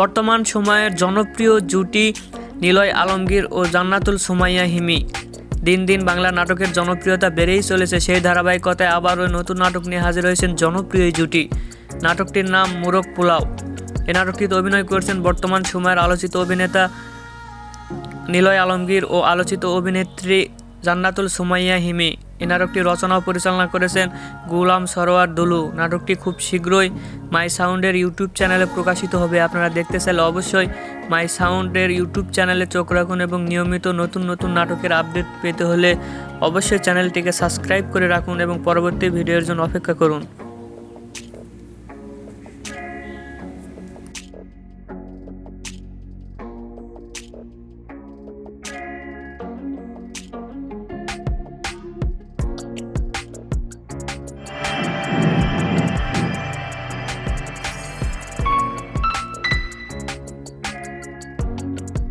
বর্তমান সময়ের জনপ্রিয় জুটি নিলয় আলমগীর ও জান্নাতুল সুমাইয়া হিমি। দিন দিন বাংলা নাটকের জনপ্রিয়তা বেড়েই চলেছে, সেই ধারাবাহিকতায় আবারও নতুন নাটক নিয়ে হাজির হয়েছেন জনপ্রিয় জুটি। নাটকটির নাম মুরগ পোলাও। এ নাটকটিতে অভিনয় করেছেন বর্তমান সময়ের আলোচিত অভিনেতা নিলয় আলমগীর ও আলোচিত অভিনেত্রী জান্নাতুল সুমাইয়া হিমি। এই নাটকটি রচনা ও পরিচালনা করেছেন গুলাম সরোয়ার দুলু। নাটকটি খুব শীঘ্রই মাই সাউন্ডের ইউটিউব চ্যানেলে প্রকাশিত হবে। আপনারা দেখতে চাইলে অবশ্যই মাই সাউন্ডের ইউটিউব চ্যানেলে চোখ রাখুন এবং নিয়মিত নতুন নতুন নাটকের আপডেট পেতে হলে অবশ্যই চ্যানেলটিকে সাবস্ক্রাইব করে রাখুন এবং পরবর্তী ভিডিওর জন্য অপেক্ষা করুন।